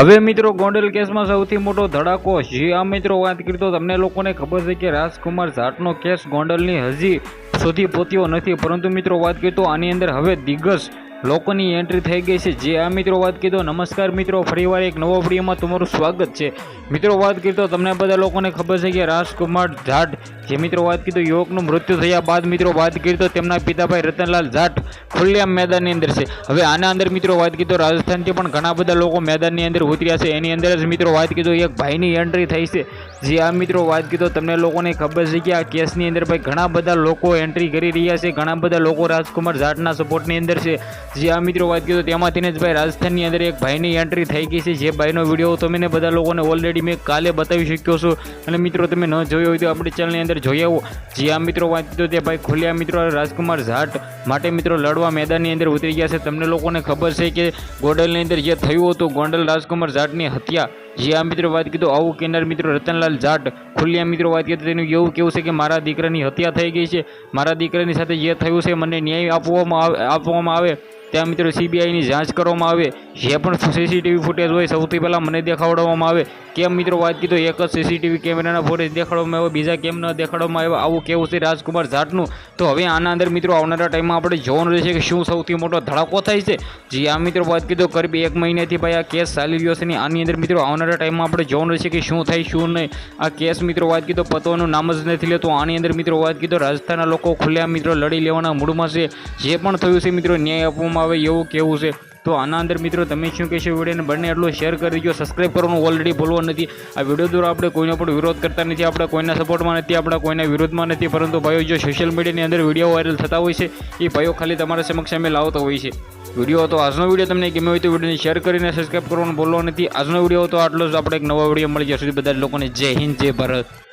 હવે મિત્રો ગોંડલ કેસમાં સૌથી મોટો ધડાકો જે આ મિત્રો વાત કરી તો તમને લોકોને ખબર છે કે રાજકુમાર જાટનો કેસ ગોંડલની હજી સુધી પહોંચ્યો નથી. પરંતુ મિત્રો વાત કરી તો આની અંદર હવે દિગ્ગજ લોકોની એન્ટ્રી થઈ ગઈ છે. જે આ મિત્રો વાત કીધો, નમસ્કાર મિત્રો, ફરીવાર એક નવો વિડીયોમાં તમારું સ્વાગત છે. મિત્રો વાત કીધો, તમને બધા લોકોને ખબર છે કે રાજકુમાર જાટ, જે મિત્રો વાત કીધું, યુવકનું મૃત્યુ થયા બાદ મિત્રો વાત કીધો, તેમના પિતાભાઈ રતનલાલ જાટ ખુલ્લેઆમ મેદાનની અંદર છે. હવે આના અંદર મિત્રો વાત કીધો, રાજસ્થાનથી પણ ઘણા બધા લોકો મેદાનની અંદર ઉતર્યા છે. એની અંદર જ મિત્રો વાત કીધો, એક ભાઈની એન્ટ્રી થઈ છે. જે આ મિત્રો વાત કીધો, તમને લોકોને ખબર છે કે આ કેસની અંદર ભાઈ ઘણા બધા લોકો એન્ટ્રી કરી રહ્યા છે. ઘણા બધા લોકો રાજકુમાર જાટના સપોર્ટની અંદર છે. જે આ મિત્રો વાત કરી તો તેમાંથી જ ભાઈ રાજસ્થાનની અંદર એક ભાઈની એન્ટ્રી થઈ ગઈ છે. જે ભાઈનો વીડિયો તમે બધા લોકોને ઓલરેડી મેં કાલે બતાવી શક્યો છું. અને મિત્રો તમે ન જોયો હોય તો આપણી ચેનલની અંદર જોઈ આવો. જે આ મિત્રો વાત કરી તો ભાઈ ખુલ્યા મિત્રો રાજકુમાર ઝાટ માટે મિત્રો લડવા મેદાનની અંદર ઉતરી ગયા છે. તમને લોકોને ખબર છે કે ગોંડલની અંદર જે થયું હતું, ગોંડલ રાજકુમાર ઝાટની હત્યા. જે આ મિત્રો વાત કીધું આવું કેનાર મિત્રો રતનલાલ જાટ ખુલ્લિયા મિત્રો વાત કીધું તેનું એવું કેવું છે કે મારા દીકરાની હત્યા થઈ ગઈ છે. મારા દીકરાની સાથે જે થયું છે, મને ન્યાય આપવામાં આવે આપવામાં આવે. ત્યાં મિત્રો સીબીઆઈની જાંચ કરવામાં આવે. જે પણ સીસીટીવી ફૂટેજ હોય સૌથી પહેલાં મને દેખાડવામાં આવે. કેમ મિત્રો વાત કીધો, એક જ સીસીટીવી કેમેરાના ફૂટેજ દેખાડવામાં આવે બીજા કેમ ન દેખાડવામાં આવે આવું કેવું છે રાજકુમાર જાટનું? તો હવે આના અંદર મિત્રો આવનારા ટાઈમમાં આપણે જોવાનું રહેશે કે શું સૌથી મોટો ધડાકો થાય છે. જે આ મિત્રો, વાત કીધો કરીબ એક મહિનાથી ભાઈ આ કેસ ચાલી રહ્યો છે ને આની અંદર મિત્રો આવનારા ટાઈમમાં આપણે જોવાનું રહેશે કે શું થાય, શું નહીં. આ કેસ મિત્રો વાત કીધો, પતવાનું નામ જ નથી લેતો. આની અંદર મિત્રો વાત કીધો, રાજસ્થાનના લોકો ખુલ્લા મિત્રો લડી લેવાના મૂડમાં છે. જે પણ થયું છે મિત્રો, ન્યાય આપવામાં આવે એવું કેવું છે? તો આના અંદર મિત્રો તમે શું કહેશો વિડીયોને બંને એટલો શેર કરી દીજો સબસ્ક્રાઈબ કરવાનું ઓલરેડી ભૂલવો નથી. આ વીડિયો દ્વારા આપણે કોઈનો પણ વિરોધ કરતા નથી, આપણે કોઈના સપોર્ટમાં નથી, આપણે કોઈના વિરોધમાં નથી. પરંતુ ભાઈઓ, જો સોશિયલ મીડિયાની અંદર વીડિયો વાયરલ થતા હોય છે, એ ભાઈઓ ખાલી તમારા સમક્ષ અમે લાવતા હોય છે વીડિયો તો આજનો વીડિયો, તમને ગમ્યો હોય તો વિડીયોને શેર કરીને સબસ્ક્રાઈબ કરવાનું ભૂલવો નથી. આજનો વીડિયો તો આટલો જ. આપણે એક નવો વીડિયો મળી જશે બધા લોકોને જય હિન્દ, જય ભારત.